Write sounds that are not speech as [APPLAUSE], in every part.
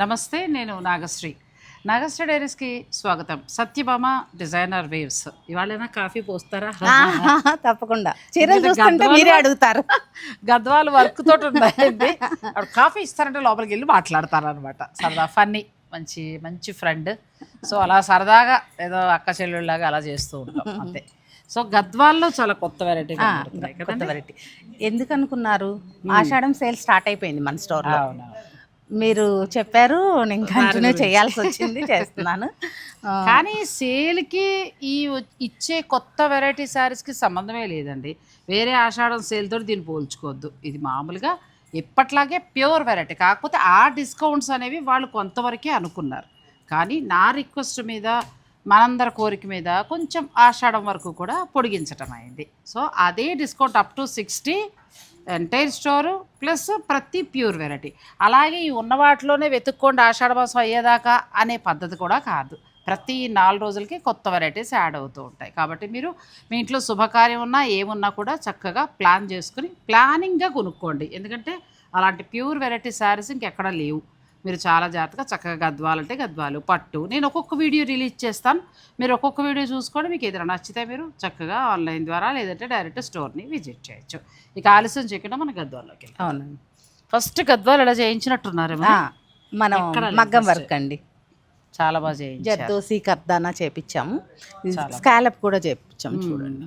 నమస్తే నేను నాగశ్రీ. నాగశ్రీ డైరీస్కి స్వాగతం. Satyabhama designer weaves. ఇవాళైనా కాఫీ పోస్తారా? తప్పకుండా. చీరలు చూస్తుంటే మీరే అడుగుతారు. గద్వాలు వర్క్ తోటి ఉన్నాయండి. కాఫీ ఇస్తారంటే లోపలికి వెళ్ళి మాట్లాడతారు అనమాట సరదా ఫన్నీ మంచి మంచి ఫ్రెండ్. సో అలా సరదాగా ఏదో అక్క చెల్లెళ్ళలాగా అలా చేస్తూ ఉంటాం అంతే. సో గద్వాల్లో చాలా కొత్త వెరైటీ కొత్త వెరైటీ ఎందుకు అనుకున్నారు ఆషాఢం సేల్ స్టార్ట్ అయిపోయింది మన స్టోర్లో. మీరు చెప్పారు నేను కంటిన్యూ చేయాల్సి వచ్చింది చేస్తున్నాను. కానీ సేల్కి ఈ ఇచ్చే కొత్త వెరైటీ శారీస్కి సంబంధమే లేదండి. వేరే ఆషాఢం సేల్ తోటి దీన్ని పోల్చుకోవద్దు. ఇది మామూలుగా ఎప్పట్లాగే ప్యూర్ వెరైటీ. కాకపోతే ఆ డిస్కౌంట్స్ అనేవి వాళ్ళు కొంతవరకే అనుకున్నారు. కానీ నా రిక్వెస్ట్ మీద మనందరి కోరిక మీద కొంచెం ఆషాఢం వరకు కూడా పొడిగించటం అయింది. సో అదే discount up to sixty entire store plus ప్రతి ప్యూర్ వెరైటీ. అలాగే ఈ ఉన్న వాటిలోనే వెతుక్కోండి ఆషాఢ మాసం అయ్యేదాకా అనే పద్ధతి కూడా కాదు. ప్రతి నాలుగు రోజులకి కొత్త వెరైటీస్ యాడ్ అవుతూ ఉంటాయి. కాబట్టి మీరు మీ ఇంట్లో శుభకార్యం ఉన్నా ఏమున్నా కూడా చక్కగా ప్లాన్ చేసుకుని ప్లానింగ్గా కొనుక్కోండి. ఎందుకంటే అలాంటి ప్యూర్ వెరైటీ శారీస్ ఇంకెక్కడ లేవు. మీరు చాలా జాగ్రత్తగా చక్కగా గద్వాలు అంటే గద్వాలు పట్టు. నేను ఒక్కొక్క వీడియో రిలీజ్ చేస్తాను. మీరు ఒక్కొక్క వీడియో చూసుకొని మీకు ఏదైనా నచ్చితే మీరు చక్కగా ఆన్లైన్ ద్వారా లేదంటే డైరెక్ట్ స్టోర్ని విజిట్ చేయొచ్చు. ఇక ఆలస్యం చేయకుండా మన గద్వాల్లోకి అవునండి. ఫస్ట్ గద్వాలు ఇలా చేయించినట్టున్నారేమో ఆ, మనం మగ్గం. వర్క్ అండి. చాలా బాగా చేయించారు. జర్దోసి కర్దానా చేపించాము స్కాలప్ కూడా చేపించాము చూడండి.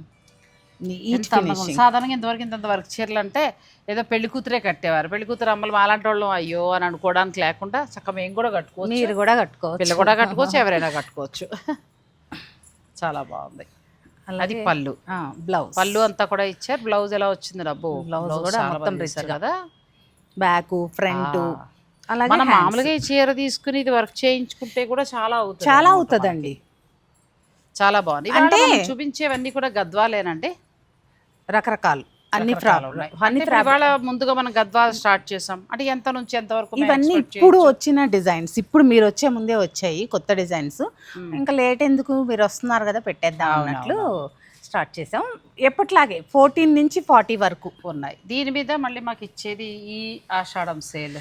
నీట్. ఫినిషింగ్. సాధారణంగా ఇంతవరకు ఇంత వర్క్ చీరలు అంటే ఏదో పెళ్ళి కూతురే కట్టేవారు. పెళ్ళి కూతురు అమ్మలు మాలాంటి వాళ్ళం అయ్యో అని అనుకోవడానికి లేకుండా చక్కగా మేము కూడా కట్టుకోవచ్చు. మీరు కూడా కట్టుకోవచ్చు. పిల్ల కూడా కట్టుకోవచ్చు ఎవరైనా కట్టుకోవచ్చు. చాలా బాగుంది. అది పళ్ళు. బ్లౌజ్. పళ్ళు అంతా కూడా ఇచ్చారు. బ్లౌజ్ ఎలా వచ్చింది డబ్బు Blouse కూడా మొత్తం ఇచ్చారు రిచ్గా. కదా. Back front. అలాగే మనం. మామూలుగా ఈ చీర తీసుకుని ఇది వర్క్ చేయించుకుంటే కూడా చాలా అవుతుంది చాలా అవుతుందండి. చాలా బాగుంది. అంటే- చూపించేవన్నీ కూడా గద్వాలేనండి. రకరకాలు అన్ని. అన్ని ఇవాళ ముందుగా మనం గద్వాలు స్టార్ట్ చేసాం. అంటే ఎంత నుంచి ఎంత వరకు ఇవన్నీ ఇప్పుడు? వచ్చిన డిజైన్స్. ఇప్పుడు మీరు వచ్చే ముందే వచ్చాయి కొత్త డిజైన్స్. ఇంకా లేట్ ఎందుకు? మీరు వస్తున్నారు కదా పెట్టేద్దాం అన్నట్లు స్టార్ట్ చేసాం. ఎప్పట్లాగే ఫోర్టీన్ నుంచి ఫార్టీ వరకు ఉన్నాయి. దీని మీద మళ్ళీ మాకు ఇచ్చేది ఈ Ashadham sale.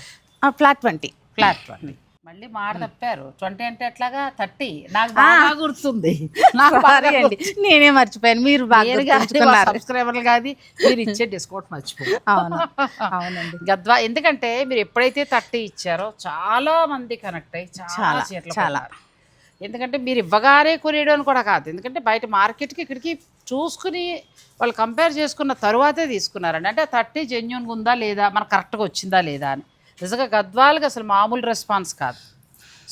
Flat twenty. Flat twenty. మళ్ళీ మాట తప్పారు. ట్వంటీ అంటే ఎట్లాగా? థర్టీ. నాకు బాగా గుర్తుంది. నాకు బాగా అండి. నేనే మర్చిపోయాను. మీరు బాగా. సబ్స్క్రైబర్లు కాదు మీరు ఇచ్చే డిస్కౌంట్ మర్చిపోయి అవును. [LAUGHS] అవునండి. గద్వా ఎందుకంటే మీరు ఎప్పుడైతే థర్టీ ఇచ్చారో చాలా మంది కనెక్ట్ అయ్యి చాలా చాలా, చీరలు చాలా. కొన్నారు. ఎందుకంటే మీరు ఇవ్వగానే కొనేయడం అని కూడా కాదు. ఎందుకంటే బయట మార్కెట్కి ఇక్కడికి చూసుకుని వాళ్ళు కంపేర్ చేసుకున్న తరువాతే తీసుకున్నారండి. అంటే థర్టీ జెన్యున్గా ఉందా లేదా? మనకు కరెక్ట్గా వచ్చిందా లేదా అని. నిజంగా గద్వాలకు అసలు మామూలు రెస్పాన్స్ కాదు.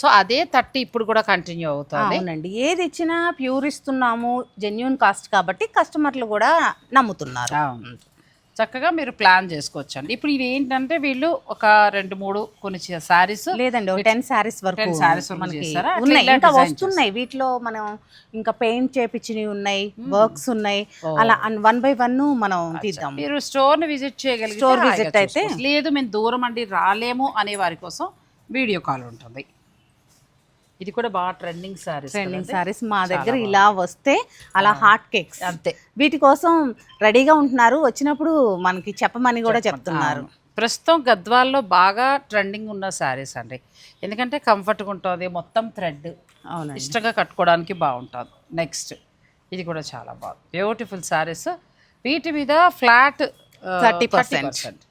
సో అదే థర్టీ ఇప్పుడు కూడా కంటిన్యూ అవుతుంది. అవునండి. ఏది ఇచ్చినా ప్యూర్ ఇస్తున్నాము జెన్యున్ కాస్ట్ కాబట్టి కస్టమర్లు కూడా నమ్ముతున్నారు. చక్కగా మీరు ప్లాన్ చేసుకోవచ్చండి. ఇప్పుడు ఇవి ఏంటంటే వీళ్ళు ఒక రెండు మూడు కొన్ని శారీస్ లేదండి ఒక టెన్ శారీస్ వరకు 10 sarees వరకు మనకి చేస్తారా? అట్లా ఉన్నాయి ఇంకా వస్తున్నాయి. వీటిలో మనం ఇంకా పెయింట్ చేపించినవి ఉన్నాయి వర్క్స్ ఉన్నాయి. అలా వన్ బై వన్ మనం తీద్దాం. మీరు స్టోర్ని విజిట్ చేయగలిగితే హాయిగా visit అయితే? చూసుకోవచ్చు. లేదు మేము దూరం అండి రాలేము అనే వారి కోసం వీడియో కాల్ ఉంటుంది. ఇది కూడా బాగా ట్రెండింగ్ సారీస్ ట్రెండింగ్ సారీస్ మా దగ్గర ఇలా వస్తే అలా హాట్ కేక్స్ అంతే. వీటి కోసం రెడీగా ఉంటున్నారు. వచ్చినప్పుడు మనకి చెప్పమని కూడా చెప్తున్నారు. ప్రస్తుతం గద్వాల్లో బాగా ట్రెండింగ్ ఉన్న శారీస్ అండి. ఎందుకంటే కంఫర్ట్గా ఉంటుంది మొత్తం థ్రెడ్ అవునండి. ఇష్టంగా కట్టుకోవడానికి బాగుంటుంది. నెక్స్ట్ ఇది కూడా చాలా బాగుంది. బ్యూటిఫుల్ శారీస్ వీటి మీద ఫ్లాట్ 30%.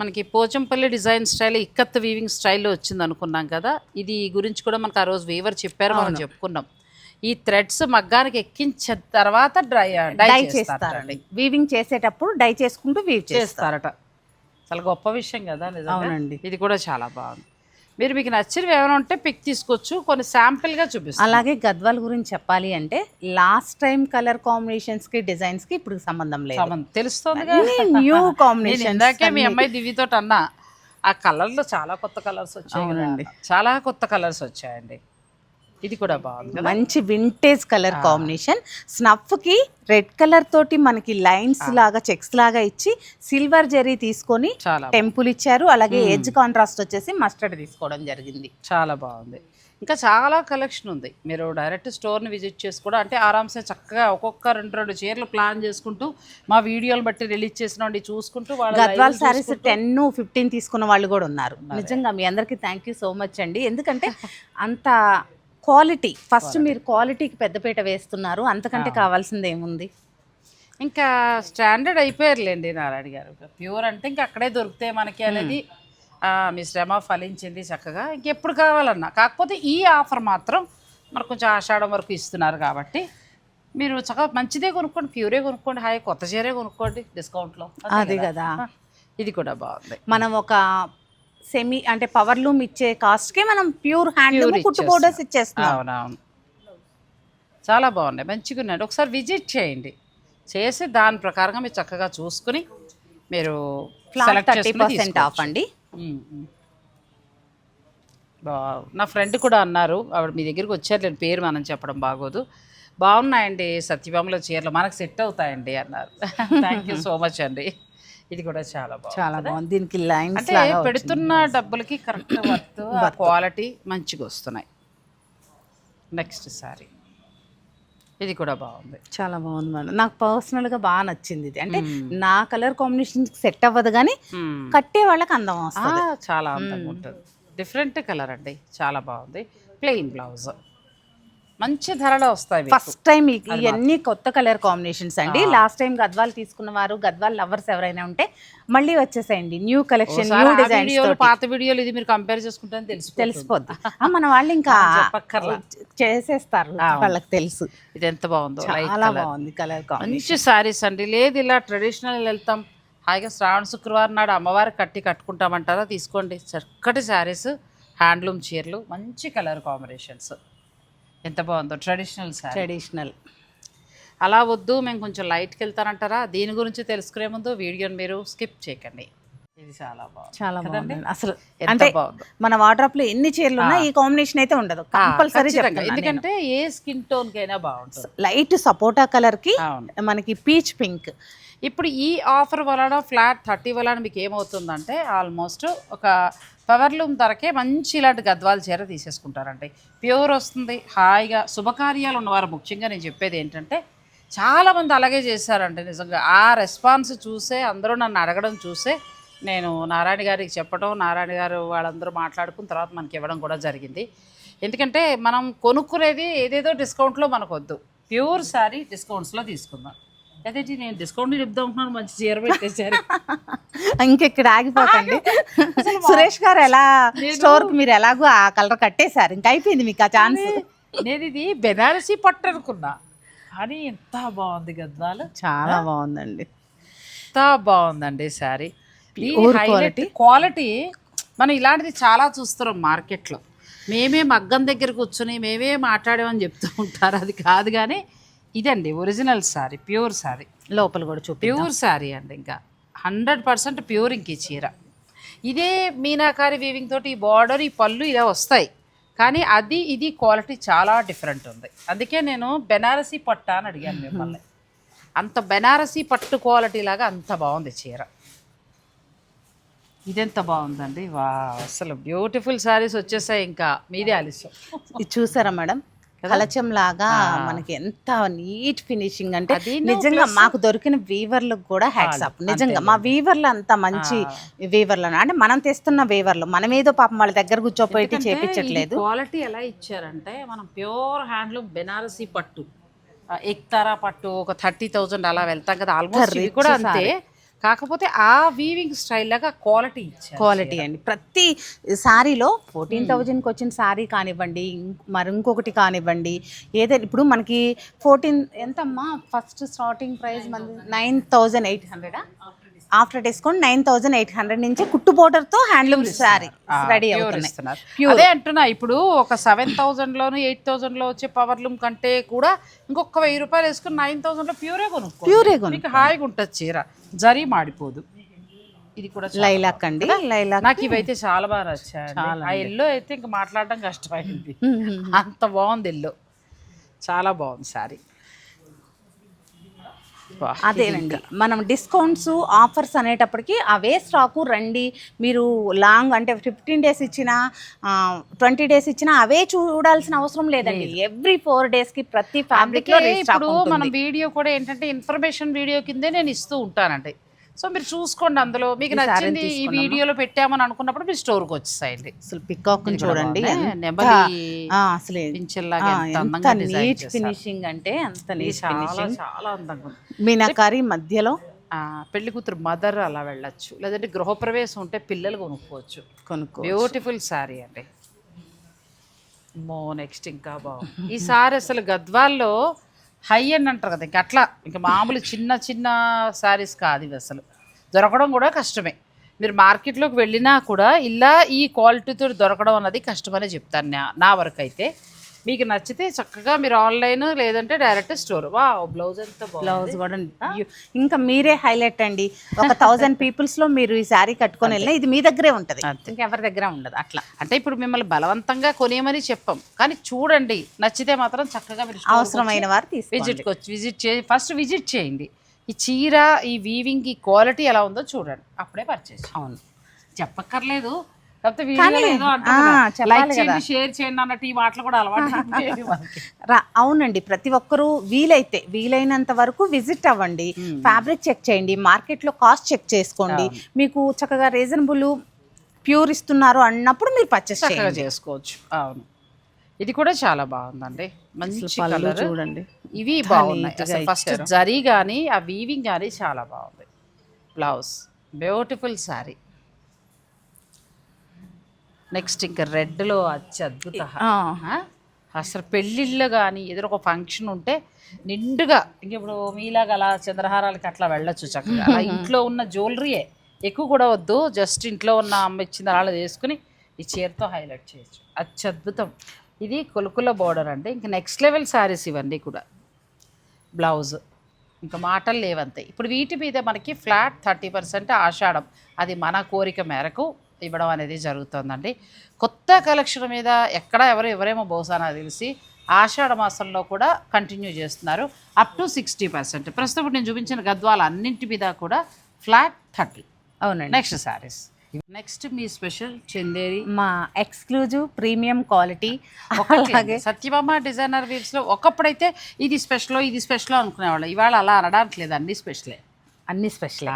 మనకి Pochampally design style ikat weaving స్టైల్లో వచ్చింది అనుకున్నాం కదా. ఇది గురించి కూడా మనకు ఆ రోజు వీవర్ చెప్పారు మనం చెప్పుకున్నాం. ఈ థ్రెడ్స్ మగ్గానికి ఎక్కించిన తర్వాత డ్రై డై చేస్తారండి. వీవింగ్ చేసేటప్పుడు డై చేసుకుంటూ వీవ్ చేస్తారు. చేస్తారట. చాలా గొప్ప విషయం కదా అవునండి. ఇది కూడా చాలా బాగుంది. మీరు మీకు నచ్చినవి ఏమైనా ఉంటే పిక్ తీసుకోవచ్చు. కొన్ని శాంపిల్గా చూపిస్తాను అలాగే గద్వాల్ గురించి చెప్పాలి అంటే లాస్ట్ టైం కలర్ కాంబినేషన్స్కి డిజైన్స్కి ఇప్పుడు సంబంధం లేదు. తెలుస్తుంది న్యూ కాంబినేషన్ ఇందాకే మీ అమ్మాయి దివ్యతో అన్నా ఆ కలర్లో చాలా కొత్త కలర్స్ వచ్చాయి. చాలా కొత్త కలర్స్ వచ్చాయండి. ఇది కూడా బాగుంది మంచి వింటేజ్ కలర్ కాంబినేషన్ స్నఫ్కి రెడ్ కలర్ తోటి మనకి లైన్స్ లాగా చెక్స్ లాగా ఇచ్చి సిల్వర్ జరీ తీసుకొని టెంపుల్ ఇచ్చారు. అలాగే ఎడ్జ్ కాంట్రాస్ట్ వచ్చేసి మస్టర్డ్ తీసుకోవడం జరిగింది. చాలా బాగుంది. ఇంకా చాలా కలెక్షన్ ఉంది. మీరు డైరెక్ట్ స్టోర్ని విజిట్ చేసి కూడా అంటే ఆరామ్సే చక్కగా ఒక్కొక్క రెండు రెండు చీరలు ప్లాన్ చేసుకుంటూ మా వీడియోలు బట్టి రిలీజ్ చేసిన చూసుకుంటూ వాళ్ళ గద్వాల్ శారీస్ టెన్ ఫిఫ్టీన్ తీసుకున్న వాళ్ళు కూడా ఉన్నారు. నిజంగా మీ అందరికీ థ్యాంక్ యూ సో మచ్ అండి. ఎందుకంటే అంత [LAUGHS] క్వాలిటీ. ఫస్ట్ మీరు క్వాలిటీకి పెద్దపీట వేస్తున్నారు. అంతకంటే కావాల్సింది ఏముంది? ఇంకా స్టాండర్డ్ అయిపోయారులేండి నారాయణ గారు. ప్యూర్ అంటే ఇంకా అక్కడే దొరుకుతాయి మనకి అనేది మీ శ్రమ ఫలించింది చక్కగా. ఇంకెప్పుడు కావాలన్నా. కాకపోతే ఈ ఆఫర్ మాత్రం మనకు కొంచెం ఆషాఢం వరకు ఇస్తున్నారు కాబట్టి మీరు చక్కగా మంచిదే కొనుక్కోండి ప్యూరే కొనుక్కోండి హాయ్ కొత్త చీరే కొనుక్కోండి డిస్కౌంట్లో. అది కదా? ఇది కూడా బాగుంది. మనం ఒక సెమీ అంటే పవర్ లూమ్ ఇచ్చే కాస్ట్కి మనం ప్యూర్ హ్యాండ్ Pure కుట్టు. బోర్డర్స్ ఇచ్చేస్తున్నాం. అవునవును. చాలా బాగున్నాయి. మంచిగా ఉన్నాయండి ఒకసారి విజిట్ చేయండి. చేసి దాని ప్రకారంగా మీరు చక్కగా చూసుకుని మీరు థర్టీ పర్సెంట్ ఆఫ్. అండి. నా ఫ్రెండ్ కూడా అన్నారు. ఆవిడ మీ దగ్గరికి వచ్చారు. నేను పేరు మనం చెప్పడం బాగోదు. బాగున్నాయండి సత్యభామలో చీరలు. మనకు సెట్ అవుతాయండి అన్నారు. థ్యాంక్ యూ సో మచ్ అండి. ఇది కూడా చాలా బాగుంది చాలా బాగుంది. దీనికి లైన్స్ అంటే పెడుతున్న డబ్బులకి కరెక్ట్ వర్త్ క్వాలిటీ మంచిగా వస్తున్నాయి. నెక్స్ట్ సారీ ఇది కూడా బాగుంది. చాలా బాగుంది మేడం. నాకు పర్సనల్గా బాగా నచ్చింది ఇది. అంటే నా కలర్ కాంబినేషన్ సెట్ అవ్వదు కానీ. కట్టే వాళ్ళకి అందం వస్తుంది. చాలా అందంగా ఉంటుంది. డిఫరెంట్ కలర్ అండి. చాలా బాగుంది. ప్లెయిన్ బ్లౌజ్ మంచి ధరలో వస్తాయి. ఫస్ట్ టైం ఇవన్నీ కొత్త కలర్ కాంబినేషన్స్ అండి. లాస్ట్ టైం గద్వాల్ తీసుకున్న వారు గద్వాల్ లవర్స్ ఎవరైనా ఉంటే మళ్ళీ వచ్చేసేయండి. న్యూ కలెక్షన్ న్యూ వీడియోలు పాత వీడియోలు ఇది మీరు కంపేర్ చేసుకుంటే తెలిసి తెలిసిపోద్ది. మన వాళ్ళు ఇంకా. చేసేస్తారు వాళ్ళకి తెలుసు. ఇది ఎంత బాగుందో చాలా బాగుంది కలర్ మంచి శారీస్ అండి. లేదు ఇలా ట్రెడిషనల్ వెళ్తాం. హాయిగా శ్రావణ శుక్రవారం నాడు అమ్మవారికి కట్టి కట్టుకుంటామంటారా? తీసుకోండి. చక్కటి శారీస్ హ్యాండ్లూమ్ చీరలు మంచి కలర్ కాంబినేషన్స్ ఎంత బాగుందో ట్రెడిషనల్ శారీ ట్రెడిషనల్ అలా వద్దు మేము కొంచెం లైట్కి వెళ్తానంటారా? దీని గురించి తెలుసుకునే ముందు వీడియోని మీరు స్కిప్ చేయకండి. ఇది చాలా బాగుంది. చాలా? బాగుంది. అసలు ఎంత అంటే బాగుందో. మన వాటర్లో ఎన్ని చీరలు ఉన్నా ఈ కాంబినేషన్ అయితే ఉండదు. కంపల్సరీ. ఎందుకంటే ఏ స్కిన్ టోన్ కైనా బాగుంటుంది. లైట్ సపోటా కలర్కి మనకి పీచ్ పింక్ ఇప్పుడు ఈ ఆఫర్ వలన ఫ్లాట్ థర్టీ వలన మీకు ఏమవుతుందంటే ఆల్మోస్ట్ ఒక పవర్లూమ్ ధరకే మంచి ఇలాంటి గద్వాల చీర తీసేసుకుంటారండి. ప్యూర్ వస్తుంది హాయిగా శుభకార్యాలు ఉన్నవారు ముఖ్యంగా నేను చెప్పేది ఏంటంటే చాలామంది అలాగే చేశారండి నిజంగా. ఆ రెస్పాన్స్ చూసే అందరూ నన్ను అడగడం చూసే నేను నారాయణ గారికి చెప్పడం నారాయణ గారు వాళ్ళందరూ మాట్లాడుకున్న తర్వాత మనకి ఇవ్వడం కూడా జరిగింది. ఎందుకంటే మనం కొనుక్కునేది ఏదేదో డిస్కౌంట్లో మనకు వద్దు ప్యూర్ శారీ డిస్కౌంట్స్లో తీసుకుందాం. అదేంటి నేను డిస్కౌంట్ చెప్దాం అనుకున్నాను మంచి చీర పెట్టేశారు. [LAUGHS] ఇంకెక్కడ ఆగిపోకండి. సురేష్ గారు ఎలా స్టోర్ మీరు ఎలాగో ఆ కలర్ కట్టేశారు ఇంకా అయిపోయింది మీకు ఆ ఛాన్స్. నేను ఇది బెనారసీ పట్టు అనుకున్నా. కానీ ఎంత బాగుంది గద్వాలు చాలా బాగుందండి. ఎంత బాగుందండి Pure క్వాలిటీ క్వాలిటీ మనం ఇలాంటిది చాలా చూస్తున్నాం మార్కెట్లో మేమే మగ్గం దగ్గర కూర్చొని మేమే మాట్లాడామని చెప్తూ ఉంటారు అది కాదు కానీ ఇదండి ఒరిజినల్ శారీ ప్యూర్ శారీ లోపల కూడా చూపి ప్యూర్ శారీ అండి ఇంకా. హండ్రెడ్ పర్సెంట్ ప్యూర్ ఇంక ఈ చీర. ఇదే మీనాకారి వీవింగ్ తోటి ఈ బార్డర్ ఈ పళ్ళు ఇలా వస్తాయి. కానీ అది ఇది క్వాలిటీ చాలా డిఫరెంట్ ఉంది. అందుకే నేను బెనారసీ పట్ట అని అడిగాను మిమ్మల్ని. అంత బెనారసీ పట్టు క్వాలిటీ లాగా అంత బాగుంది చీర. ఇదెంత బాగుందండి? వా అసలు బ్యూటిఫుల్ శారీస్ వచ్చేసాయి ఇంకా. మీదే ఆలస్యం. ఇది చూసారా మేడం? కలచం లాగా మనకి ఎంత నీట్ ఫినిషింగ్ అంటే నిజంగా మాకు దొరికిన వీవర్లకు కూడా హ్యాట్స్ అప్. నిజంగా మా వీవర్లు అంత మంచి వీవర్లు అంటే మనం తెస్తున్న వీవర్లు మనం ఏదో పాపం వాళ్ళ దగ్గర కూర్చోపోయి చేపించట్లేదు. క్వాలిటీ ఎలా ఇచ్చారంటే మనం ప్యూర్ హ్యాండ్లూమ్ బెనారసీ పట్టు. ఎక్తారా పట్టు ఒక థర్టీ థౌజండ్ అలా వెళ్తాం కదా ఆల్మోస్ట్ కూడా అంతే. కాకపోతే ఆ వీవింగ్ స్టైల్ లాగా క్వాలిటీ క్వాలిటీ అండి. ప్రతి శారీలో ఫోర్టీన్ థౌజండ్కి వచ్చిన శారీ కానివ్వండి మరి ఇంకొకటి కానివ్వండి ఏదైనా ఇప్పుడు మనకి ఫోర్టీన్ ఎంతమ్మా? ఫస్ట్ స్టార్టింగ్ ప్రైస్ మనది nine thousand eight హండ్రెడా after discount nine thousand eight hundred నుంచి కుట్టు బోర్డర్తో హ్యాండ్లూమ్ శారీ రెడీ అవుతున్నాయి. అదే అంటున్నా ఇప్పుడు ఒక సెవెన్ థౌజండ్ లోను ఎయిట్ థౌజండ్లో వచ్చే పవర్ లూమ్ కంటే కూడా ఇంకొక వెయ్యి రూపాయలు వేసుకుని నైన్ థౌజండ్లో ప్యూరే కొనుక్కో ప్యూరే కొను హాయిగా ఉంటుంది చీర. జరీ మాడిపోదు. ఇది కూడా లైలాక్ అండి. లైలాక్. నాకు ఇవైతే చాలా బాగా నచ్చాయండి. ఆ ఎల్లో అయితే ఇంకా మాట్లాడడం కష్టమైంది. [LAUGHS] అంత బాగుంది ఎల్లో చాలా బాగుంది సారీ అదేనండి. మనం డిస్కౌంట్స్ ఆఫర్స్ అనేటప్పటికి అవే స్టాకు రండి. మీరు లాంగ్ అంటే ఫిఫ్టీన్ డేస్ ఇచ్చినా ట్వంటీ డేస్ ఇచ్చినా అవే చూడాల్సిన అవసరం లేదండి. ఎవ్రీ ఫోర్ డేస్కి ప్రతి ఫ్యాబ్రిక్ అందుకే లో ఇప్పుడు మనం వీడియో కూడా ఏంటంటే ఇన్ఫర్మేషన్ వీడియో కిందే నేను ఇస్తూ ఉంటానండి. సో మీరు చూసుకోండి అందులో. మీకు నచ్చింది ఈ వీడియోలో పెట్టామని అనుకున్నప్పుడు మీరు స్టోర్కి వచ్చేసాయండి. అసలు పికాక్ చూడండి అసలు ఎంత నీట్. ఫినిషింగ్ అంటే అంత నీట్ ఫినిషింగ్ చాలా అందంగా ఉంది. మీనాకారి మధ్యలో? పెళ్ళి కూతురు మదర్ అలా వెళ్ళొచ్చు. లేదంటే గృహప్రవేశం ఉంటే పిల్లలు కొనుక్కోవచ్చు. కొనుక్కో బ్యూటిఫుల్ శారీ అండి. మో నెక్స్ట్ ఇంకా బాగుంది. ఈ సారీ అసలు గద్వాల్లో హై అండ్ అంటారు కదా ఇంకా అట్లా. ఇంకా మామూలు చిన్న చిన్న శారీస్ కాదు ఇవి అసలు. దొరకడం కూడా కష్టమే. మీరు మార్కెట్లోకి వెళ్ళినా కూడా ఇలా ఈ క్వాలిటీతో దొరకడం అన్నది కష్టమనే చెప్తాను నా నా వరకు అయితే. మీకు నచ్చితే చక్కగా మీరు ఆన్లైన్ లేదంటే డైరెక్ట్ స్టోర్. వా బ్లౌజ్ ఎంత బ్లౌజ్ కూడా ఇంకా మీరే హైలైట్ అండి. ఒక థౌజండ్ పీపుల్స్లో మీరు ఈ శారీ కట్టుకొని వెళ్ళినా ఇది మీ దగ్గరే ఉంటది. ఇంకెవరి దగ్గర ఉండదు. అట్లా. అంటే ఇప్పుడు మిమ్మల్ని బలవంతంగా కొనేయమని చెప్పాం. కానీ చూడండి నచ్చితే మాత్రం చక్కగా మీరు అవసరమైన వారు వచ్చి విజిట్ చే ఫస్ట్ విజిట్ చేయండి. ఈ చీర ఈ వీవింగ్ ఈ క్వాలిటీ ఎలా ఉందో చూడండి. అప్పుడే పర్చేస్ అవును. చెప్పక్కర్లేదు. [LAUGHS] అవునండి ప్రతి ఒక్కరూ వీలైతే వీలైనంత వరకు విజిట్ అవ్వండి. ఫ్యాబ్రిక్ చెక్ చేయండి మార్కెట్లో కాస్ట్ చెక్ చేసుకోండి. మీకు చక్కగా రీజనబుల్ ప్యూర్ ఇస్తున్నారు అన్నప్పుడు మీరు పర్చేస్ చేసుకోవచ్చు. అవును. ఇది కూడా చాలా బాగుందండి. మంచి కలర్ చూడండి. ఇవి బాగున్నాయి. ఫస్ట్. జరీ కానీ ఆ వీవింగ్ కానీ చాలా బాగుంది. బ్లౌజ్ బ్యూటిఫుల్ శారీ నెక్స్ట్ ఇంకా రెడ్లో ఆ, అసలు పెళ్ళిళ్ళు కానీ ఏదో ఒక ఫంక్షన్ ఉంటే నిండుగా ఇంక ఇప్పుడు మీలాగా అలా చంద్రహారాలకి అట్లా వెళ్ళొచ్చు చక్కగా. అలా [LAUGHS] ఇంట్లో ఉన్న జ్యువెలరీయే. ఎక్కువ కూడా వద్దు జస్ట్ ఇంట్లో ఉన్న అమ్మ ఇచ్చింది అలా వేసుకుని ఈ చీరతో హైలైట్ చేయొచ్చు. అత్యద్భుతం ఇది కొలుకుల బోర్డర్ అంటే ఇంక నెక్స్ట్ లెవెల్ శారీస్ ఇవన్నీ కూడా. బ్లౌజ్. ఇంకా మాటలు లేవంతే. ఇప్పుడు వీటి మీద మనకి ఫ్లాట్ థర్టీ పర్సెంట్ ఆషాఢం. అది మన కోరిక మేరకు ఇవ్వడం అనేది జరుగుతుందండి. కొత్త కలెక్షన్ మీద ఎక్కడ ఎవరు ఎవరేమో బహుశా నాకు తెలిసి ఆషాఢ మాసంలో కూడా కంటిన్యూ చేస్తున్నారు. Up to sixty percent. ప్రస్తుతం ఇప్పుడు నేను చూపించిన గద్వాల అన్నింటి మీద కూడా ఫ్లాట్ థర్టీ. అవునండి. నెక్స్ట్ శారీస్. నెక్స్ట్ మీ స్పెషల్ చందేరి. మా ఎక్స్క్లూజివ్ ప్రీమియం క్వాలిటీ. ఒకట్లాగే సత్యభామ డిజైనర్ వీవ్స్లో ఒకప్పుడైతే ఇది స్పెషల్ ఇది స్పెషల్ అనుకునేవాళ్ళు. ఇవాళ అలా అనడానికి లేదు అన్ని స్పెషలే. అన్ని స్పెషల్.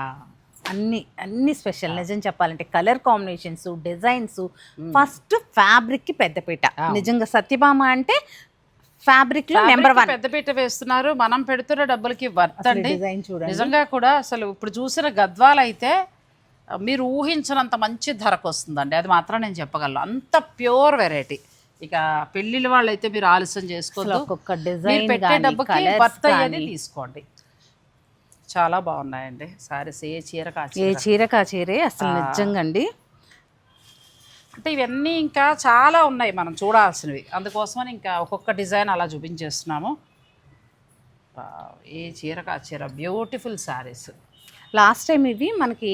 అన్ని అన్ని స్పెషల్ నిజం చెప్పాలంటే కలర్ కాంబినేషన్స్ డిజైన్స్ ఫస్ట్ ఫ్యాబ్రిక్కి పెద్దపీట. నిజంగా సత్యభామ అంటే ఫ్యాబ్రిక్లో నెంబర్ వన్ పెద్ద పీట వేస్తున్నారు. మనం పెడుతున్న డబ్బులకి వర్త్ అండి నిజంగా కూడా అసలు ఇప్పుడు చూసిన గద్వాలు అయితే మీరు ఊహించినంత మంచి ధరకు వస్తుందండి. అది మాత్రం నేను చెప్పగలను. అంత ప్యూర్ వెరైటీ. ఇక పెళ్ళిళ్ళ వాళ్ళు అయితే మీరు ఆలస్యం చేసుకోవద్దు. ఒక్కొక్క డిజైన్ పెట్టే డబ్బుకి వర్త్ అయ్యేది తీసుకోండి. చాలా బాగున్నాయండి. సారీస్ ఏ చీర ఏ చీర? కా చీరే? అసలు నిజంగా అండి అంటే ఇవన్నీ ఇంకా చాలా ఉన్నాయి మనం చూడాల్సినవి. అందుకోసమని ఇంకా ఒక్కొక్క డిజైన్ అలా చూపించేస్తున్నాము. ఏ చీర కా చీర? బ్యూటిఫుల్ శారీస్ లాస్ట్ టైం ఇవి మనకి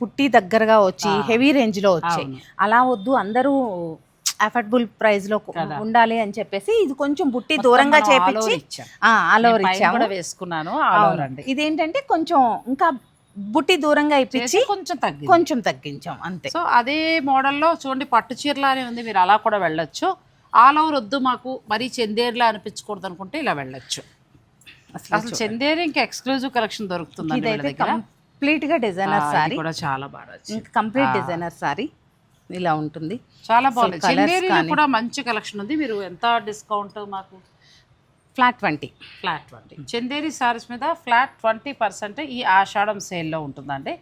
బుట్టి దగ్గరగా వచ్చి హెవీ రేంజ్లో వచ్చాయి అలా వద్దు అందరూ అఫోర్డబుల్ ప్రైస్లో ఉండాలి అని చెప్పేసి ఇది కొంచెం బుట్టి దూరంగా చేపించి ఇచ్చాం ఆల్ ఓవర్ పైన ఇచ్చాము కూడా వేసుకున్నాను ఇదేంటంటే కొంచెం ఇంకా బుట్టి దూరంగా ఇప్పించి కొంచెం తగ్గింది. కొంచెం తగ్గించాం అంతే. సో అదే మోడల్లో చూడండి పట్టు చీరలానే ఉంది మీరు అలా కూడా వెళ్ళొచ్చు. ఆల్ ఓవర్ వద్దు మాకు మరీ చందేరిలా అనిపించకూడదు అనుకుంటే ఇలా వెళ్ళొచ్చు. అసలు చందేరి ఇంకా ఎక్స్క్లూజివ్ కలెక్షన్ దగ్గర. కంప్లీట్గా డిజైనర్ సారీ కూడా చాలా బాగా కంప్లీట్ డిజైనర్ సారీ ఇలా ఉంటుంది. చాలా బాగుంది. చందేరిలో. కూడా మంచి కలెక్షన్ ఉంది. మీరు ఎంత డిస్కౌంట్ మాకు? Flat twenty flat twenty Chanderi sarees మీద ఫ్లాట్ ట్వంటీ పర్సెంట్ ఈ ఆషాఢం సేల్లో ఉంటుందండి.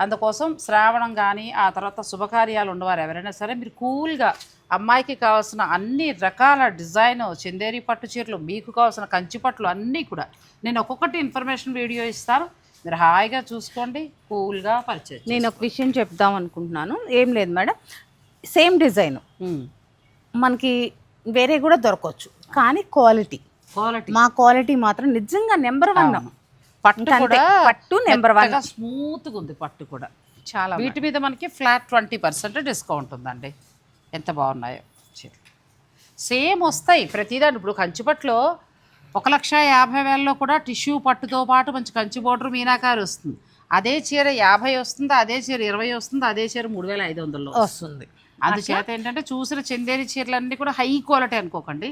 అందుకోసం శ్రావణం కానీ ఆ తర్వాత శుభకార్యాలు ఉన్నవారు ఎవరైనా సరే మీరు కూల్గా అమ్మాయికి కావాల్సిన అన్ని రకాల డిజైన్ చందేరి పట్టు చీరలు మీకు కావాల్సిన కంచి పట్లు అన్నీ కూడా నేను ఒక్కొక్కటి ఇన్ఫర్మేషన్ వీడియో ఇస్తాను. మీరు హాయిగా చూసుకోండి కూల్గా పర్చేజ్ నేను ఒక విషయం చెప్దాం అనుకుంటున్నాను. ఏం లేదు మేడం. Same design. మనకి వేరే కూడా దొరకవచ్చు కానీ క్వాలిటీ. క్వాలిటీ. మా క్వాలిటీ మాత్రం నిజంగా నెంబర్ వన్. పట్టు. కూడా పట్టు నెంబర్ వన్. స్మూత్గా ఉంది పట్టు కూడా. చాలా వీటి మీద మనకి ఫ్లాట్ ట్వంటీ పర్సెంట్ డిస్కౌంట్ ఉందండి. ఎంత బాగున్నాయో. సేమ్ వస్తాయి. ప్రతిదాని ఇప్పుడు కంచిపట్లో ఒక లక్ష యాభై వేలలో కూడా టిష్యూ పట్టుతో పాటు మంచి కంచి బోర్డర్ మీనాకారి వస్తుంది. అదే చీర యాభై వస్తుంది అదే చీర ఇరవై వస్తుంది అదే చీర మూడు వేల ఐదు వందల్లో వస్తుంది. అందుచేత ఏంటంటే చూసిన చందేరి చీరలన్నీ కూడా హై క్వాలిటీ అనుకోకండి.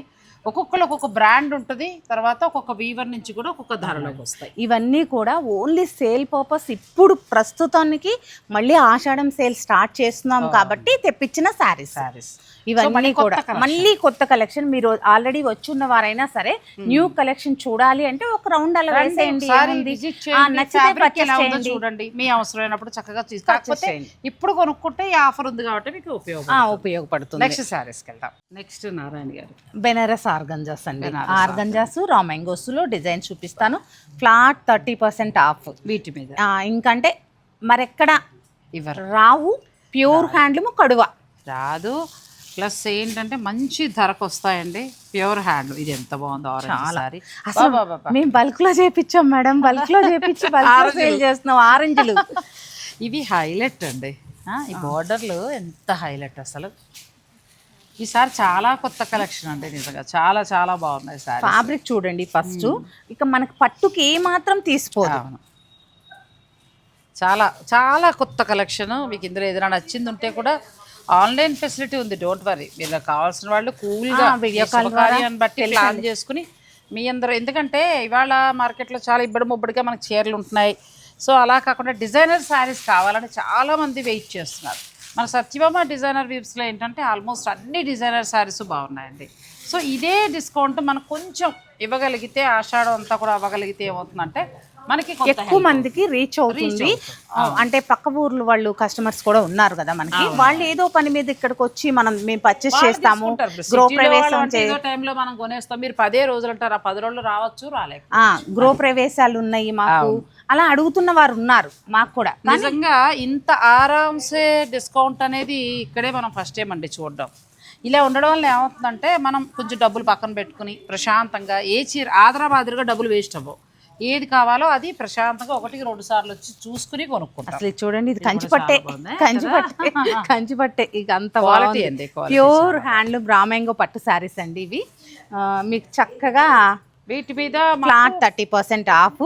ఒక్కొక్కరు ఒక్కొక్క బ్రాండ్ ఉంటుంది తర్వాత ఒక్కొక్క వీవర్ నుంచి కూడా ఒక్కొక్క ధరలోకి వస్తాయి. ఇవన్నీ కూడా ఓన్లీ సేల్ పర్పస్ ఇప్పుడు ప్రస్తుతానికి మళ్ళీ ఆషాఢం సేల్ స్టార్ట్ చేస్తున్నాం కాబట్టి తెప్పించిన శారీస్. శారీస్. ఇవన్నీ కూడా. మళ్ళీ కొత్త కలెక్షన్ మీరు ఆల్రెడీ వచ్చున్న వారైనా సరే న్యూ కలెక్షన్ చూడాలి అంటే ఒక రౌండ్ అలా వేసేయండి. చూడండి. మీ అవసరమైనప్పుడు చక్కగా తీసు కాకపోతే చేయండి. ఇప్పుడు కొనుక్కుంటే ఈ ఆఫర్ ఉంది కాబట్టి మీకు ఉపయోగం ఉపయోగపడుతుంది. నెక్స్ట్ శారీస్కి వెళ్దాం. నెక్స్ట్ నారాయణ గారు. బెనారస్ ఆర్గంజాస్ అండి. ఆర్గంజాస్ రామెంగోస్లో డిజైన్ చూపిస్తాను. ఫ్లాట్ థర్టీ పర్సెంట్ ఆఫ్ వీటి మీద. ఇంకంటే మరెక్కడ? ఇవ్వరు. రావు ప్యూర్ హ్యాండ్లూమ్ కడువ. రాదు. ప్లస్ ఏంటంటే మంచి ధరకు వస్తాయండి ప్యూర్ హ్యాండ్. ఇది ఎంత బాగుందో ఆరెంజ్ సారీ. అసలు మేము బల్క్లో చేపించాం మేడం. బల్క్లో చేపించి బల్క్ సేల్ చేస్తున్నాం. ఆరెంజ్లు. [LAUGHS] ఇవి హైలైట్ అండి. ఈ బోర్డర్లు ఎంత హైలైట్ అసలు. ఈసారి చాలా కొత్త కలెక్షన్ అండి నిజంగా. చాలా చాలా బాగున్నాయి సారీ ఫ్యాబ్రిక్ చూడండి ఫస్ట్. ఇక మనకి పట్టుకి ఏ మాత్రం అవును. చాలా చాలా కొత్త కలెక్షన్ మీకు ఇందులో ఏదైనా నచ్చింది ఉంటే కూడా ఆన్లైన్ ఫెసిలిటీ ఉంది డోంట్ వరీ. మీరు కావాల్సిన వాళ్ళు కూల్గా శుభకార్యాన్ని బట్టి ప్లాన్ చేసుకుని మీ అందరూ ఎందుకంటే ఇవాళ మార్కెట్లో చాలా ఇబ్బడి ముబ్బడిగా మనకి చీరలు ఉంటున్నాయి. సో అలా కాకుండా డిజైనర్ శారీస్ కావాలని చాలా మంది వెయిట్ చేస్తున్నారు. మన సత్యభామ డిజైనర్ వీవ్స్లో ఏంటంటే ఆల్మోస్ట్ అన్ని డిజైనర్ శారీస్ బాగున్నాయండి. సో ఇదే డిస్కౌంట్ మనకు కొంచెం ఇవ్వగలిగితే ఆషాఢం అంతా కూడా అవ్వగలిగితే ఏమవుతుందంటే మనకి ఎక్కువ మందికి రీచ్ అవుతుంది. అంటే పక్క ఊర్లు వాళ్ళు కస్టమర్స్ కూడా ఉన్నారు కదా మనకి. వాళ్ళు ఏదో పని మీద ఇక్కడికి వచ్చి మనం మేము పర్చేస్ చేస్తాము గృహ ప్రవేశం టైంలో మనం కొనేస్తాం. మీరు పదే రోజులు అంటారు. ఆ పది రోజులు రావచ్చు రాలేక ఆ, గృహ ప్రవేశాలు ఉన్నాయి మాకు. అలా అడుగుతున్న వారు ఉన్నారు మాకు కూడా. నిజంగా ఇంత ఆరామ్సే డిస్కౌంట్ అనేది ఇక్కడే మనం ఫస్ట్ టైం అండి చూడడం. ఇలా ఉండడం వల్ల ఏమవుతుందంటే మనం కొంచెం డబ్బులు పక్కన పెట్టుకుని ప్రశాంతంగా ఏ చీర ఆదరాబాదులుగా డబ్బులు వేస్ట్ అవ్వవు. ఏది కావాలో అది ప్రశాంతంగా ఒకటికి రెండు సార్లు వచ్చి చూసుకుని కొనుక్కుంటాం. అసలు చూడండి ఇది కంచి పట్టే. [LAUGHS] కంచి పట్టే కంచి పట్టే ఇక అంత Quality అండి, ప్యూర్ హ్యాండ్లూమ్ రామాయంగో పట్టు శారీస్ అండి ఇవి. మీకు చక్కగా వీటి మీద flat thirty percent off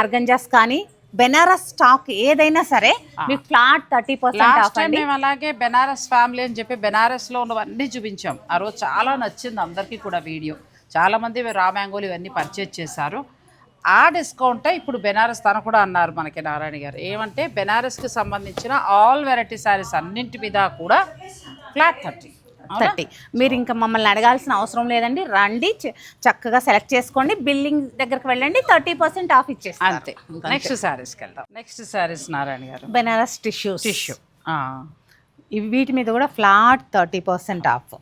organzas కానీ బెనారస్ స్టాక్ ఏదైనా సరే మీకు ఫ్లాట్ థర్టీ పర్సెంట్ మేము అలాగే బెనారస్ ఫ్యామిలీ అని చెప్పి బెనారస్లో ఉన్నవన్నీ చూపించాం. ఆ రోజు చాలా నచ్చింది అందరికీ కూడా వీడియో. చాలా మంది రామ్యాంగోలు ఇవన్నీ పర్చేజ్ చేశారు. ఆ డిస్కౌంటే ఇప్పుడు బెనారస్ తన కూడా అన్నారు మనకి నారాయణ గారు. ఏమంటే బెనారస్కి సంబంధించిన ఆల్ వెరైటీ శారీస్ అన్నింటి మీద కూడా ఫ్లాట్ థర్టీ. థర్టీ. మీరు ఇంకా మమ్మల్ని అడగాల్సిన అవసరం లేదండి. రండి చక్కగా సెలెక్ట్ చేసుకోండి. బిల్లింగ్ దగ్గరికి వెళ్ళండి. థర్టీ పర్సెంట్ ఆఫ్ ఇచ్చేస్తారు. అంతే. నెక్స్ట్ శారీస్కి వెళ్దాం. నెక్స్ట్ శారీస్ నారాయణ గారు. బెనారస్ టిష్యూ. ఇవి వీటి మీద కూడా ఫ్లాట్ థర్టీ పర్సెంట్ ఆఫ్.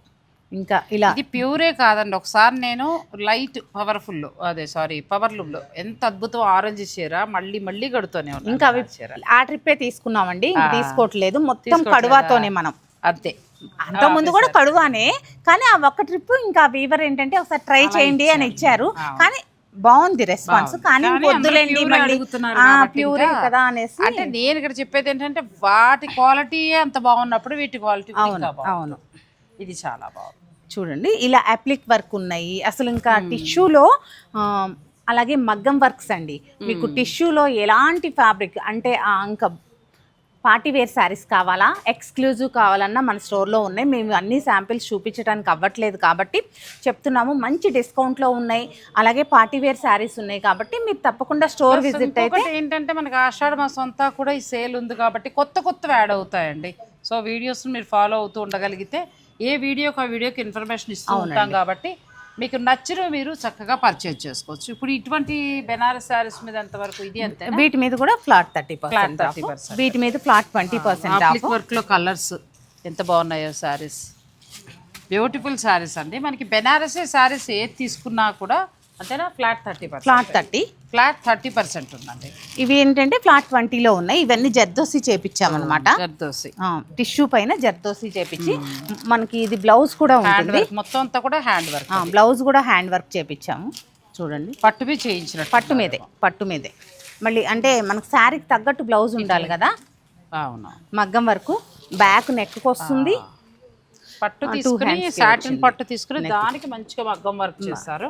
ఇంకా ఇలా ఇది ప్యూరే కాదండి. ఒకసారి నేను లైట్ పవర్ఫుల్ అదే సారీ పవర్లూమ్లో ఎంత అద్భుతం ఆరెంజ్ చీర మళ్ళీ మళ్ళీ కడుతూనే ఇంకా అవి ఆ చీర. ఆ ట్రిప్పే తీసుకున్నామండి. తీసుకోవట్లేదు. మొత్తం కడువాతోనే మనం. అంతే. అంత ముందు కూడా కడువానే కానీ ఆ ఒక్క ట్రిప్ ఇంకా వీవర్ ఏంటంటే ఒకసారి ట్రై చేయండి అని ఇచ్చారు. కానీ బాగుంది రెస్పాన్స్. కానీ వద్దులేండి మళ్ళీ. ప్యూరే కదా అనేసి అంటే నేను ఇక్కడ చెప్పేది ఏంటంటే వాటి క్వాలిటీ అంత బాగున్నప్పుడు వీటి క్వాలిటీ అవును అవును. ఇది చాలా బాగుంది. చూడండి. ఇలా అప్లిక్ వర్క్ ఉన్నాయి. అసలు ఇంకా టిష్యూలో అలాగే మగ్గం వర్క్స్ అండి. మీకు టిష్యూలో ఎలాంటి ఫ్యాబ్రిక్ అంటే ఆ ఇంకా పార్టీ వేర్ శారీస్ కావాలా? ఎక్స్క్లూజివ్ కావాలన్నా మన స్టోర్లో ఉన్నాయి. మేము అన్ని శాంపిల్స్ చూపించడానికి అవ్వట్లేదు కాబట్టి చెప్తున్నాము. మంచి డిస్కౌంట్లో ఉన్నాయి. అలాగే పార్టీ వేర్ శారీస్ ఉన్నాయి కాబట్టి మీరు తప్పకుండా స్టోర్ విజిట్ అయితే ఏంటంటే మనకి ఆషాఢ మాసం అంతా కూడా ఈ సేల్ ఉంది కాబట్టి కొత్త కొత్తవి యాడ్ అవుతాయండి. సో వీడియోస్ మీరు ఫాలో అవుతూ ఉండగలిగితే ఏ వీడియోకి ఆ వీడియోకి ఇన్ఫర్మేషన్ ఇస్తూ ఉంటాం కాబట్టి మీకు నచ్చిన మీరు చక్కగా పర్చేజ్ చేసుకోవచ్చు. ఇప్పుడు ఇటువంటి బెనారస్ శారీస్ మీద ఎంతవరకు ఇది అంతే వీటి మీద కూడా ఫ్లాట్ థర్టీ పర్సెంట్ 30%. వీటి మీద ఫ్లాట్ ట్వంటీ పర్సెంట్ ఆప్లిక్ వర్క్లో కలర్స్ ఎంత బాగున్నాయో శారీస్ బ్యూటిఫుల్ శారీస్ అండి. మనకి బెనారసీ శారీస్ ఏది తీసుకున్నా కూడా అంతేనా? Flat thirty flat thirty flat thirty percent ఉందండి. ఇవి ఏంటంటే ఫ్లాట్ ట్వంటీలో ఉన్నాయి. ఇవన్నీ జర్దోసి చేపించామన్నమాట జర్దోసి. టిష్యూ పైన జర్దోసి చేపించి మనకి ఇది బ్లౌజ్ కూడా ఉంటుంది. మొత్తం అంతా కూడా హ్యాండ్ వర్క్ బ్లౌజ్ కూడా హ్యాండ్ వర్క్ చేపించాము చూడండి. పట్టువి చేయించినట్టు పట్టు మీదే పట్టు మీదే. మళ్ళీ అంటే మనకు శారీకి తగ్గట్టు బ్లౌజ్ ఉండాలి కదా? అవును. మగ్గం వరకు బ్యాక్ నెక్కి వస్తుంది. పట్టు తీసుకుని సాటిన్ పట్టు తీసుకుని దానికి మంచిగా మగ్గం వర్క్ చేస్తారు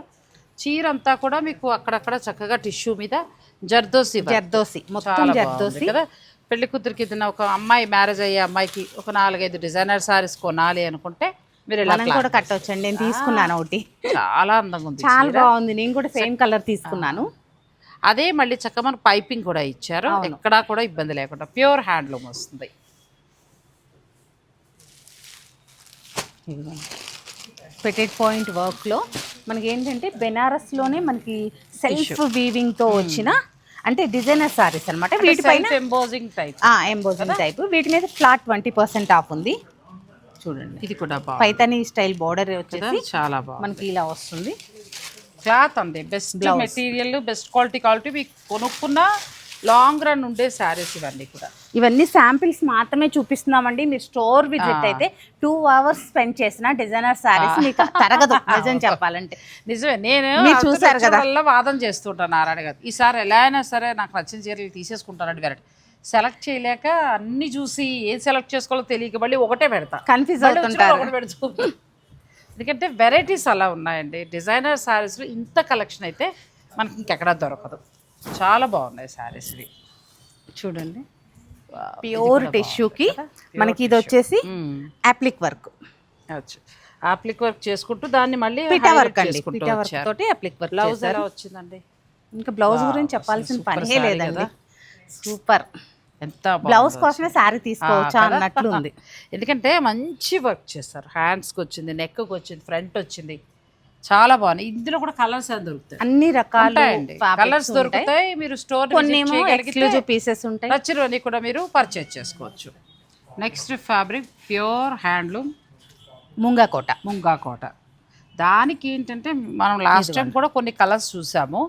చీర అంతా కూడా మీకు అక్కడక్కడ చక్కగా టిష్యూ మీద జర్దోసి. జర్దోసి. మొత్తం జర్దోసి. కదా? పెళ్ళి కూతురికి ఏదైనా ఒక అమ్మాయి మ్యారేజ్ అయ్యే అమ్మాయికి ఒక నాలుగైదు డిజైనర్ సారీస్ కొనాలి అనుకుంటే మీరు మనం కూడా కట్టవచ్చండి నేను తీసుకున్నాను ఒకటి. చాలా అందంగా ఉంది చాలా బాగుంది. నేను కూడా సేమ్ కలర్ తీసుకున్నాను. అదే మళ్ళీ చక్కగా మనకు పైపింగ్ కూడా ఇచ్చారు. ఎక్కడా కూడా ఇబ్బంది లేకుండా ప్యూర్ హ్యాండ్లూమ్ వస్తుంది. పెటెడ్ పాయింట్ వర్క్లో మనకి ఏంటంటే బెనారస్లోనే మనకి సెల్ఫ్ వీవింగ్తో వచ్చిన అంటే డిజైనర్ సారీస్ అనమాట వీటిపైన ఎంబోజింగ్ టైప్ ఎంబోజింగ్ టైప్ వీటి మీద ఫ్లాట్ ట్వంటీ పర్సెంట్ ఆఫ్ ఉంది. చూడండి. ఇది కూడా పైతని స్టైల్ బార్డర్? వచ్చేసి చాలా బాగుంది. మనకి ఇలా వస్తుంది. క్లాత్ అంతే. Best material best quality quality మీకు కొనుక్కున్న లాంగ్ రన్ ఉండే శారీస్ ఇవన్నీ కూడా. ఇవన్నీ శాంపిల్స్ మాత్రమే చూపిస్తున్నామండి. మీరు స్టోర్ విజిట్ అయితే టూ అవర్స్ స్పెండ్ చేసిన డిజైనర్ సారీస్ మీకు తరగదు నిజం చెప్పాలంటే. నిజమే. నేను వచ్చే కదా. వాదన చేస్తుంటాను నారాయణ గారు. ఈసారి ఎలా అయినా సరే నాకు నచ్చిన చీరలు తీసేసుకుంటానండి వెరైటీ. సెలెక్ట్ చేయలేక అన్ని చూసి ఏం సెలెక్ట్ చేసుకోవాలో తెలియక మళ్ళీ ఒకటే పెడతా. కన్ఫ్యూజ్ అవుతుంటారు. ఎందుకంటే వెరైటీస్ అలా ఉన్నాయండి. డిజైనర్ శారీస్లో ఇంత కలెక్షన్ అయితే మనకి ఇంకెక్కడా దొరకదు. చాలా బాగున్నాయి శారీస్ ఇవి. చూడండి. ప్యూర్ టిష్యూకి మనకి ఇది వచ్చేసి అప్లిక్ వర్క్ అప్లిక్ వర్క్ చేసుకుంటూ దాన్ని మళ్ళీ పిటా వర్క్ అండి. పిటా వర్క్. తోటి అప్లిక్ వర్క్ బ్లౌజ్ ఎలా వచ్చిందండి? ఇంకా బ్లౌజ్ గురించి చెప్పాల్సిన పనే లేదండి. సూపర్ ఎంత బ్లౌజ్ కోసమే శారీ తీసుకోవచ్చా? అన్నట్లు ఉంది. [LAUGHS] ఎందుకంటే మంచి వర్క్ చేస్తారు. హ్యాండ్స్కి వచ్చింది నెక్కి వచ్చింది ఫ్రంట్ వచ్చింది. చాలా బాగుంది ఇందులో కూడా కలర్స్ దొరుకుతాయి? అన్ని రకాల కలర్స్ దొరుకుతాయి. మీరు స్టోర్ ఎక్స్క్లూజివ్ పీసెస్ ఉంటాయి. నచ్చినవన్నీ కూడా మీరు పర్చేజ్ చేసుకోవచ్చు. నెక్స్ట్ ఫ్యాబ్రిక్ ప్యూర్ హ్యాండ్లూమ్ ముంగకోట. ముంగా కోట దానికి ఏంటంటే మనం లాస్ట్ టైం కూడా కొన్ని కలర్స్ చూసాము.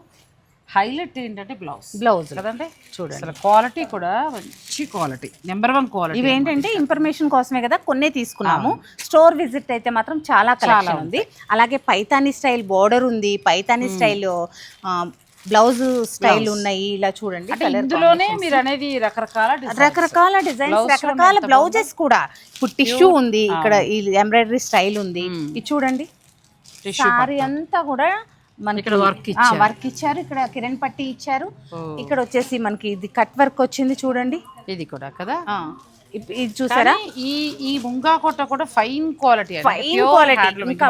హైలైట్ ఏంటంటే బ్లౌజ్. బ్లౌజ్. కదండి? చూడండి. అసలు క్వాలిటీ కూడా మంచి క్వాలిటీ. నెంబర్ వన్ క్వాలిటీ ఇవి ఏంటంటే ఇన్ఫర్మేషన్ కోసమే కదా కొన్నే తీసుకున్నాము. స్టోర్ విజిట్ అయితే మాత్రం చాలా కలెక్షన్ ఉంది. అలాగే పైతాని స్టైల్ బోర్డర్ ఉంది. పైతాని స్టైల్ బ్లౌజ్ స్టైల్ ఉన్నాయి. ఇలా చూడండి ఇందులోనే మీరు అనేది రకరకాల. రకరకాల డిజైన్స్ రకరకాల బ్లౌజెస్ కూడా. ఇప్పుడు టిష్యూ ఉంది. ఇక్కడ ఈ ఎంబ్రాయిడరీ స్టైల్ ఉంది. ఇది చూడండి. సారీ అంతా కూడా మనకి వర్క్ ఇచ్చారు. ఇక్కడ కిరణ్ పట్టి ఇచ్చారు. ఇక్కడ వచ్చేసి మనకి ఇది కట్ వర్క్ వచ్చింది చూడండి. ఇది కూడా కదా? ఇది చూసారా? ఈ ఈ ముంగా కొట్ట కూడా ఫైన్ క్వాలిటీ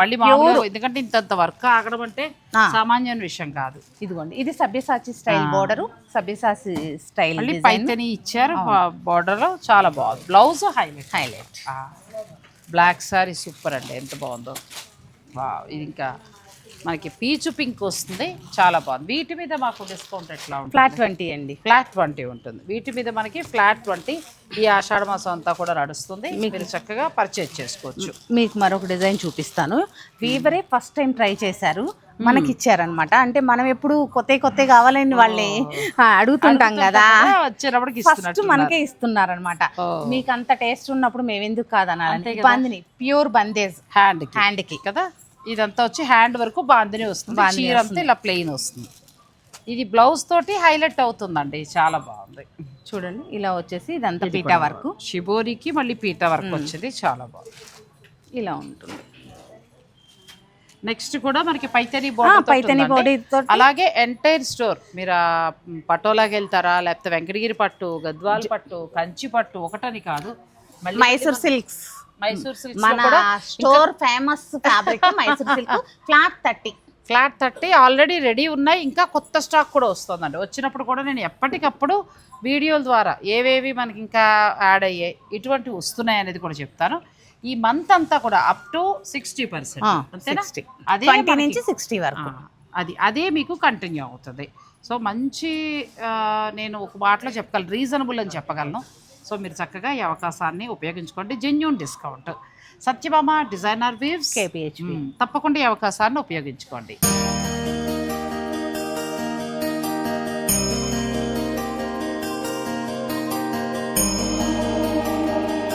మళ్ళీ మామూలుగా ఎందుకంటే ఇంత వర్క్ ఆగడం అంటే ఆ. సామాన్యమైన విషయం కాదు. ఇదిగోండి. ఇది సభ్యసాచి స్టైల్ బోర్డర్. సభ్యసాచి స్టైల్ పైతని ఇచ్చారు. బార్డర్లో చాలా బాగుంది. Blouse highlight highlight black saree super అండి. ఎంత బాగుందో. ఇది ఇంకా మనకి పీచు పింక్ వస్తుంది. చాలా బాగుంది. వీటి మీద మాకు డిస్కౌంట్ ఎట్లా ఉంటుంది? ఫ్లాట్ ట్వంటీ అండి. ఫ్లాట్ ట్వంటీ ఉంటుంది. వీటి మీద మనకి ఫ్లాట్ ట్వంటీ ఈ ఆషాఢ మాసం అంతా కూడా నడుస్తుంది. మీరు చక్కగా పర్చేజ్ చేసుకోవచ్చు. మీకు మరొక డిజైన్ చూపిస్తాను. వీవరే ఫస్ట్ టైం ట్రై చేశారు. మనకి ఇచ్చారనమాట అంటే మనం ఎప్పుడు కొత్త కొత్త కావాలని వాళ్ళని అడుగుతుంటాం కదా. వచ్చినప్పటికి ఫస్ట్ మనకే ఇస్తున్నారనమాట. మీకు అంత టేస్ట్ ఉన్నప్పుడు మేము ఎందుకు కాదనాలి బందిని ప్యూర్ బందేజ్ హ్యాండ్ హ్యాండ్కి కదా. ఇదంతా వచ్చి హ్యాండ్ వరకు బాందిని వస్తుంది. చీర అంతా ఇలా ప్లెయిన్ వస్తుంది. ఇది బ్లౌజ్ తోటి హైలైట్ అవుతుందండి. చాలా బాగుంది. చూడండి ఇలా వచ్చేసి ఇదంతా పీటా వర్క్. షిబోరికి మళ్ళీ పీట వర్క్ వచ్చింది. చాలా బాగుంది. ఇలా ఉంటుంది. నెక్స్ట్ కూడా మనకి పైతని పైతని తోటి. అలాగే ఎంటైర్ స్టోర్. మీరు పటోలాకి వెళ్తారా లేకపోతే వెంకటగిరి పట్టు గద్వాల్ పట్టు కంచి పట్టు ఒకటని కాదు. మైసూర్ సిల్క్స్. మైసూర్ సిల్క్స్ మన store famous fabric Mysore silk cloth thirty. Flat thirty already ready ఉన్నాయి. ఇంకా కొత్త స్టాక్ కూడా వస్తుందండి. వచ్చినప్పుడు కూడా నేను ఎప్పటికప్పుడు వీడియోల ద్వారా ఏవేవి మనకి ఇంకా యాడ్ అయ్యాయి ఇటువంటివి వస్తున్నాయి అనేది కూడా చెప్తాను. ఈ మంత్ అంతా కూడా అప్ టు సిక్స్టీ పర్సెంట్ అంతేనా? 60. అదే నుంచి సిక్స్టీ వరకు. అది అదే మీకు కంటిన్యూ అవుతుంది. సో మంచి నేను ఒక మాటలో చెప్పగలను రీజనబుల్ అని చెప్పగలను. సో మీరు చక్కగా ఈ అవకాశాన్ని ఉపయోగించుకోండి. Genuine discount Satyabhama designer weaves. KPH తప్పకుండా ఈ అవకాశాన్ని ఉపయోగించుకోండి.